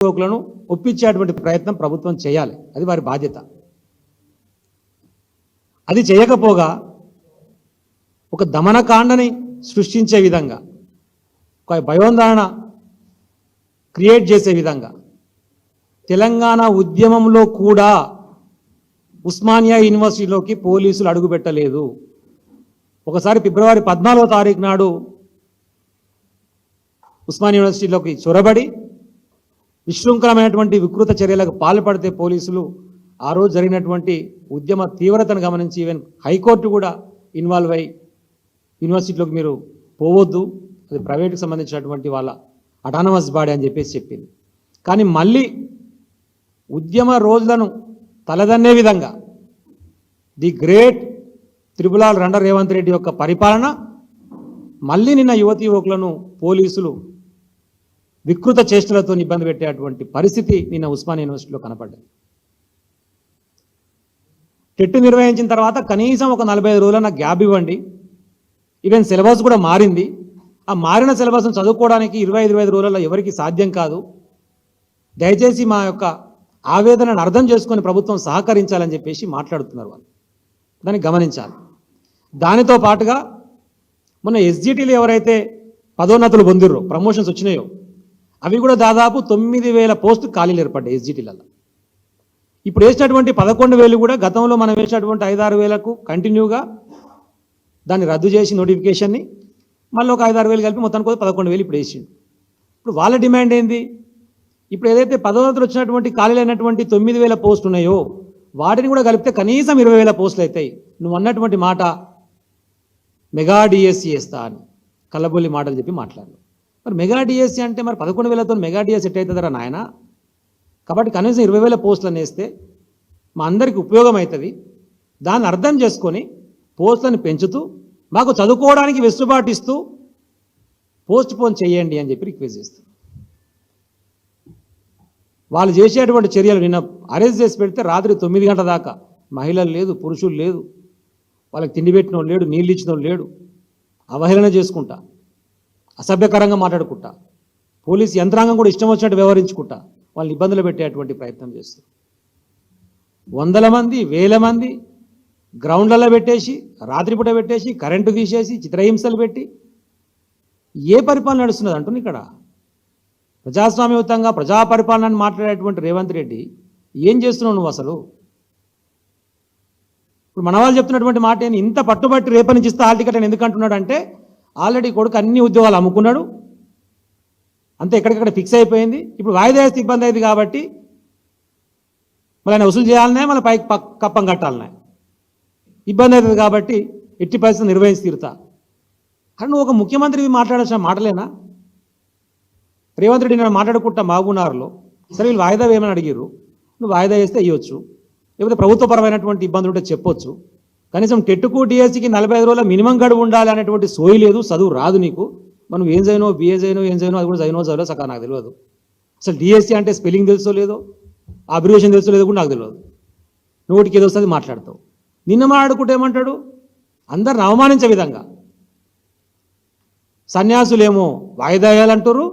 యువకులను ఒప్పించేటువంటి ప్రయత్నం ప్రభుత్వం చేయాలి. అది వారి బాధ్యత. అది చేయకపోగా ఒక దమనకాండని సృష్టించే విధంగా ఒక భయోందరణ క్రియేట్ చేసే విధంగా తెలంగాణ ఉద్యమంలో కూడా ఉస్మానియా యూనివర్సిటీలోకి పోలీసులు అడుగుపెట్టలేదు. ఒకసారి ఫిబ్రవరి పద్నాలుగో తారీఖు నాడు ఉస్మానియా యూనివర్సిటీలోకి చొరబడి విశృంఖలమైనటువంటి వికృత చర్యలకు పాల్పడితే పోలీసులు ఆ రోజు జరిగినటువంటి ఉద్యమ తీవ్రతను గమనించి ఈవెన్ హైకోర్టు కూడా ఇన్వాల్వ్ అయ్యి యూనివర్సిటీలోకి మీరు పోవద్దు అది ప్రైవేట్కి సంబంధించినటువంటి వాళ్ళ అటానమస్ బాడీ అని చెప్పేసి చెప్పింది. కానీ మళ్ళీ ఉద్యమ రోజులను తలదన్నే విధంగా ది గ్రేట్ త్రిపులాల్ రండ రేవంత్ రెడ్డి యొక్క పరిపాలన మళ్ళీ నిన్న యువతి యువకులను పోలీసులు వికృత చేష్టలతో ఇబ్బంది పెట్టేటువంటి పరిస్థితి నిన్న ఉస్మాన్ యూనివర్సిటీలో కనపడ్డది. టెట్ నిర్వహించిన తర్వాత కనీసం ఒక నలభై ఐదు రోజుల గ్యాప్ ఇవ్వండి. ఈవెన్ సిలబస్ కూడా మారింది. ఆ మారిన సిలబస్ను చదువుకోవడానికి ఇరవై ఇరవై ఐదు రోజుల్లో ఎవరికి సాధ్యం కాదు. దయచేసి మా యొక్క ఆవేదనను అర్థం చేసుకొని ప్రభుత్వం సహకరించాలని చెప్పేసి మాట్లాడుతున్నారు వాళ్ళు. దాన్ని గమనించాలి. దానితో పాటుగా మొన్న ఎస్జిటీలు ఎవరైతే పదోన్నతులు పొందిర్రో ప్రమోషన్స్ వచ్చినాయో అవి కూడా దాదాపు తొమ్మిది వేల పోస్ట్ ఖాళీలు ఏర్పడ్డాయి ఎస్జిటీలలో. ఇప్పుడు వేసినటువంటి పదకొండు వేలు కూడా గతంలో మనం వేసినటువంటి ఐదారు వేలకు కంటిన్యూగా దాన్ని రద్దు చేసి నోటిఫికేషన్ని మళ్ళీ ఒక ఐదారు వేలు కలిపి మొత్తానికి పదకొండు వేలు ఇప్పుడు వేసిండు. ఇప్పుడు వాళ్ళ డిమాండ్ ఏంది? ఇప్పుడు ఏదైతే పదోన్నతులు వచ్చినటువంటి ఖాళీలు అయినటువంటి తొమ్మిది వేల పోస్టులు ఉన్నాయో వాటిని కూడా కలిపితే కనీసం ఇరవై వేల పోస్టులు అవుతాయి. నువ్వు అన్నటువంటి మాట మెగా డిఎస్సి వేస్తా అని కల్లబొల్లి మాటలు చెప్పి మాట్లాడు. మరి మెగా డిఎస్సి అంటే మరి పదకొండు వేలతో మెగా డిఎస్ ఎట్ అవుతుందరా నాయన. కాబట్టి కనీసం ఇరవై వేల పోస్టులు వేస్తే మా అందరికి ఉపయోగం అవుతుంది. దాన్ని అర్థం చేసుకొని పోస్టులను పెంచుతూ మాకు చదువుకోవడానికి వెసులుబాటు ఇస్తూ పోస్ట్ పోన్ చేయండి అని చెప్పి రిక్వెస్ట్ చేస్తారు వాళ్ళు చేసేటువంటి చర్యలు నిన్న అరెస్ట్ చేసి పెడితే రాత్రి తొమ్మిది గంటల దాకా మహిళలు లేదు పురుషులు లేదు. వాళ్ళకి తిండి పెట్టిన లేడు నీళ్ళు ఇచ్చిన లేడు. అవహేళన చేసుకుంటా. అసభ్యకరంగా మాట్లాడుకుంటా. పోలీస్ యంత్రాంగం కూడా ఇష్టం వచ్చినట్టు వ్యవహరించుకుంటా. వాళ్ళని ఇబ్బందులు పెట్టేటువంటి ప్రయత్నం చేస్తారు వందల మంది వేల మంది గ్రౌండ్లలో పెట్టేసి రాత్రిపూట పెట్టేసి కరెంటు తీసేసి చిత్రహింసలు పెట్టి ఏ పరిపాలన నడుస్తున్నది అంటుంది ఇక్కడ? ప్రజాస్వామ్యయుతంగా ప్రజా పరిపాలనని మాట్లాడేటువంటి రేవంత్ రెడ్డి ఏం చేస్తున్నావు నువ్వు అసలు? ఇప్పుడు మన వాళ్ళు చెప్తున్నటువంటి మాట ఏంటి ఇంత పట్టుబట్టి రేపటి నుంచి ఇస్తా హాల్ టికెట్ అని ఎందుకు అంటే ఆల్రెడీ కొడుకు అన్ని ఉద్యోగాలు అమ్ముకున్నాడు. అంతే ఎక్కడికక్కడ ఫిక్స్ అయిపోయింది. ఇప్పుడు వాయిదా వేస్తే ఇబ్బంది అయింది కాబట్టి మళ్ళీ ఆయన వసూలు చేయాలనే మళ్ళీ పైకి కప్పం కట్టాలనే. ఇబ్బంది అవుతుంది కాబట్టి ఎట్టి పరిస్థితి నిర్వహించి తీరుతా. కానీ నువ్వు ఒక ముఖ్యమంత్రి మాట్లాడాల్సిన మాటలేనా? రేవంత్ రెడ్డి నేను మాట్లాడుకుంటా మహబూనార్లో సరే వీళ్ళు వాయిదా వేయమని అడిగారు నువ్వు వాయిదా వేస్తే ఇవ్వచ్చు లేకపోతే ప్రభుత్వపరమైనటువంటి ఇబ్బందులు ఉంటే చెప్పొచ్చు. కనీసం టెట్టుకు డిఎస్సికి నలభై ఐదు రోజుల మినిమం గడువు ఉండాలి అనేటువంటి సోయి లేదు చదువు రాదు నీకు. మనం ఏం చదివినో బిఏ చదివినో ఏం చదివినో అది కూడా చదివినో చదివో సకా నాకు తెలియదు. అసలు డిఎస్సి అంటే స్పెల్లింగ్ తెలుసో లేదో అబ్రివేషన్ తెలుసో లేదో కూడా నాకు తెలియదు. నోటికి ఏదో వస్తుంది మాట్లాడతావు. నిన్న మాట్లాడుకుంటే ఏమంటాడు? అందరిని అవమానించే విధంగా. సన్యాసులేమో వాయిదా వేయాలంటారు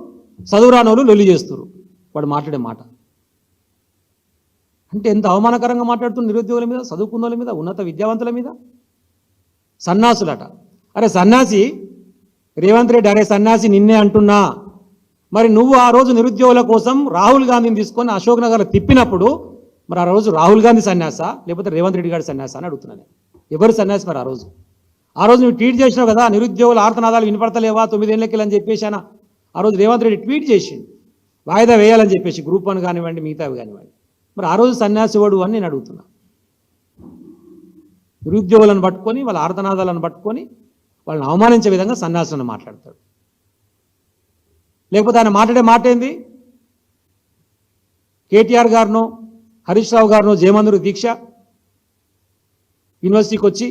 చదువు రానోళ్ళు లొల్లి చేస్తారు వాడు మాట్లాడే మాట. అంటే ఎంత అవమానకరంగా మాట్లాడుతున్న నిరుద్యోగుల మీద చదువుకున్న వాళ్ళ మీద ఉన్నత విద్యావంతుల మీద? సన్నాసులట. అరే సన్నాసి రేవంత్ రెడ్డి అరే సన్నాసి నిన్నే అంటున్నా. మరి నువ్వు ఆ రోజు నిరుద్యోగుల కోసం రాహుల్ గాంధీని తీసుకొని అశోక్ నగర్ తిప్పినప్పుడు మరి ఆ రోజు రాహుల్ గాంధీ సన్యాస? లేకపోతే రేవంత్ రెడ్డి గారి సన్యాస అని అడుగుతున్నాను ఎవరు సన్యాసి మరి ఆ రోజు? ఆ రోజు నువ్వు ట్వీట్ చేసినావు కదా నిరుద్యోగుల ఆర్తనాదాలు వినపడతలేవా? తొమ్మిదేళ్ళకి అని చెప్పేసానా ఆ రోజు రేవంత్ రెడ్డి ట్వీట్ చేసిండు. వాయిదా వేయాలని చెప్పేసి గ్రూప్ వన్ కానివ్వండి మిగతావి కానివ్వండి. మరి ఆ రోజు సన్యాసివాడు అని నేను అడుగుతున్నా. నిరుద్యోగులను పట్టుకొని వాళ్ళ ఆర్తనాదాలను పట్టుకొని వాళ్ళని అవమానించే విధంగా సన్యాసులను మాట్లాడతాడు. లేకపోతే ఆయన మాట్లాడే మాట ఏంది? కేటీఆర్ గారినో హరీష్ రావు గారినో జయమందురు దీక్ష యూనివర్సిటీకి వచ్చి